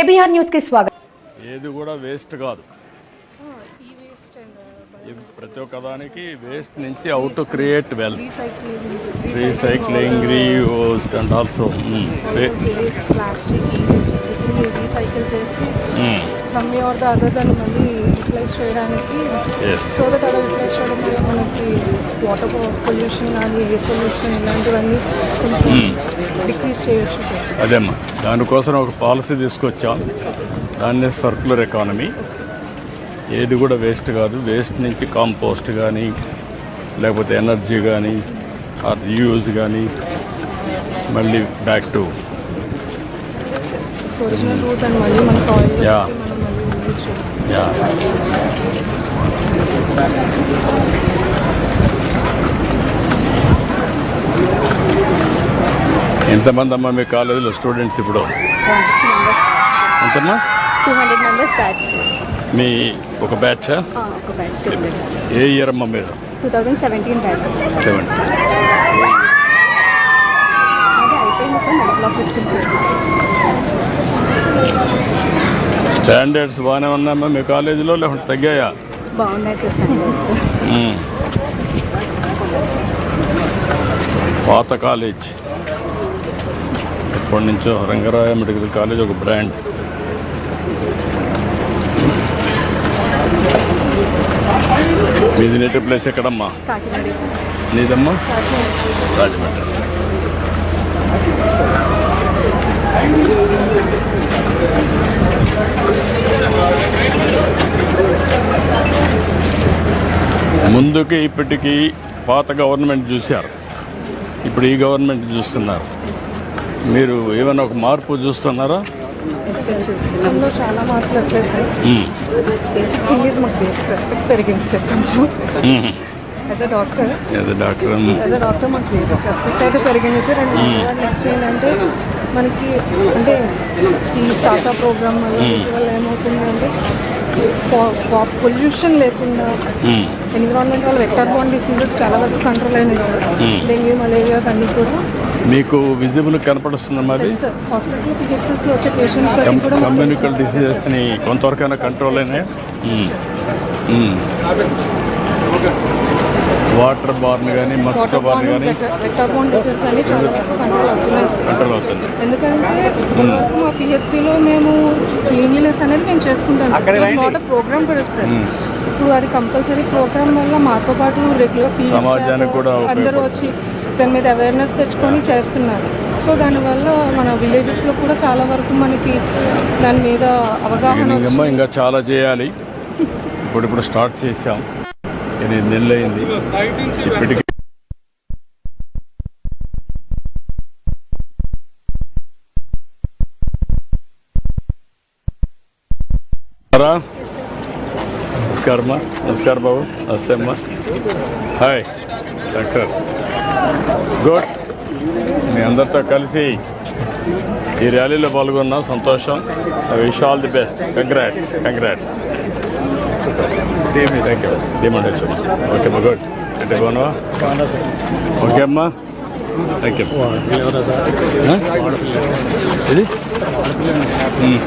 KBR న్యూస్కి స్వాగతం. ఏది కూడా వేస్ట్ కాదు. ప్రతి ఒక్క దానికి వేస్ట్ నుంచి how to create wealth recycling reuse and also some or the other దాన్ని మళ్ళీ యూటిలైజ్ చేయడానికి. సో దట్ అలా యూటిలైజ్ చేయడం వల్ల మనకి వాటర్ పొల్యూషన్ కానీ ఎయిర్ పొల్యూషన్ ఇలాంటివన్నీ కొంచెం డిక్రీజ్ చేయొచ్చు సార్ అదేమ్మా. దానికోసం ఒక పాలసీ తీసుకొచ్చాం. దాన్నే సర్క్యులర్ ఎకానమీ ఏది కూడా వేస్ట్ కాదు. వేస్ట్ నుంచి కాంపోస్ట్ కానీ లేకపోతే ఎనర్జీ కానీ ఆర్ యూజ్ కానీ మళ్ళీ బ్యాక్ టు యా ఎంతమంది అమ్మా మీ కాలేజీలో స్టూడెంట్స్ ఇప్పుడు? ఎంతమ్మా? టూ హండ్రెడ్ మెంబర్స్ బ్యాచ్ మీ ఒక బ్యాచ్ ఒక బ్యాచ్ ఏ ఇయర్ అమ్మా మీరు? Two thousand seventeen batch standards బాగానే ఉన్నాయమ్మా. మీ కాలేజీలో లేకుంటే తగ్గాయా? బాగున్నాయి సార్. పాత కాలేజ్. ఎప్పటి నుంచో రంగరాయ మెడికల్ కాలేజ్ ఒక బ్రాండ్. మీది నేటివ్ ప్లేస్ ఎక్కడమ్మా? కాకినాడ. నీదమ్మా? రాజమండ్రి. ముందుకి ఇప్పటికీ పాత గవర్నమెంట్ చూశారు. ఇప్పుడు ఈ గవర్నమెంట్ చూస్తున్నారు. మీరు ఏమైనా ఒక మార్పు చూస్తున్నారా? సిస్టంలో చాలా మార్పులు వచ్చాయి సార్. మ్మ్. బేసిక్ ఇంగ్లీష్ మాకు బేసిక్ రెస్పెక్ట్ పెరిగింది సార్ కొంచెం. మ్మ్. యాజ్ అ డాక్టర్ ఏదో డాక్టర్ యాజ్ అ డాక్టర్ మాకు బేసిక్ రెస్పెక్ట్ అయితే పెరిగింది సార్. అండ్ నెక్స్ట్ ఏంటంటే మనకి అంటే ఈ సాసా ప్రోగ్రామ్ వల్ల ఏమవుతుందంటే పొల్యూషన్ లేకుండా. ఎన్విరాన్మెంట్ వల్ల వెక్టర్ బాండ్ డిసీజెస్ చాలా వరకు కంట్రోల్ అయినాయి సార్. డెంగ్యూ మలేరియాస్ అన్నీ కూడా. మీకు విజిబుల్ కనపడుతుంది మరి? హాస్పిటల్ పిహెచ్ఎస్లో వచ్చే పేషెంట్స్ కమ్యూనికల్ డిసీజెస్ని కొంతవరకైనా కంట్రోల్ అయినాయి? వాటర్ బార్న్ కానీ వాటర్ బార్న్ కానీ కంట్రోల్ అవుతుంది? ఎందుకంటే ఇప్పటివరకు మా పిహెచ్సిలో మేము క్లీన్లీనెస్ అనేది మేము చేసుకుంటాం ప్రోగ్రామ్ స్ప్రెడ్ ఇప్పుడు అది కంపల్సరీ ప్రోగ్రామ్ వల్ల మాతో పాటు రెగ్యులర్ కూడా అందరూ వచ్చి దాని మీద అవేర్నెస్ తెచ్చుకొని చేస్తున్నారు. సో దానివల్ల మన విలేజెస్లో కూడా చాలా వరకు మనకి దాని మీద అవగాహన ఇంకా చాలా చేయాలి. ఇప్పుడు ఇప్పుడు స్టార్ట్ చేసాం ఎనిమిది నెలలు అయింది ఇప్పటికి రా. నమస్కారం బాబు. నమస్తే అమ్మా. హాయ్. డాక్టర్. గుడ్. మీ అందరితో కలిసి ఈ ర్యాలీలో పాల్గొన్నాం. సంతోషం. Wish all the best. Congrats congrats thank you demand okay అమ్మా గుడ్ అంటే బాగున్నావా ఓకే అమ్మా థ్యాంక్ యూ ఇది మ్మ్.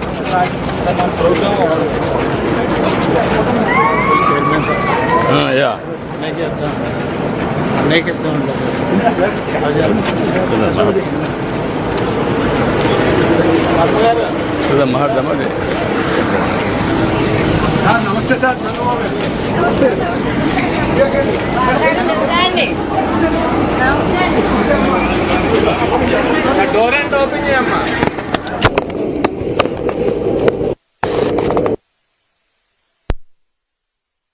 యా చూద్దాం డోర్ అండ్ ఓపెన్ చేయమ్మా?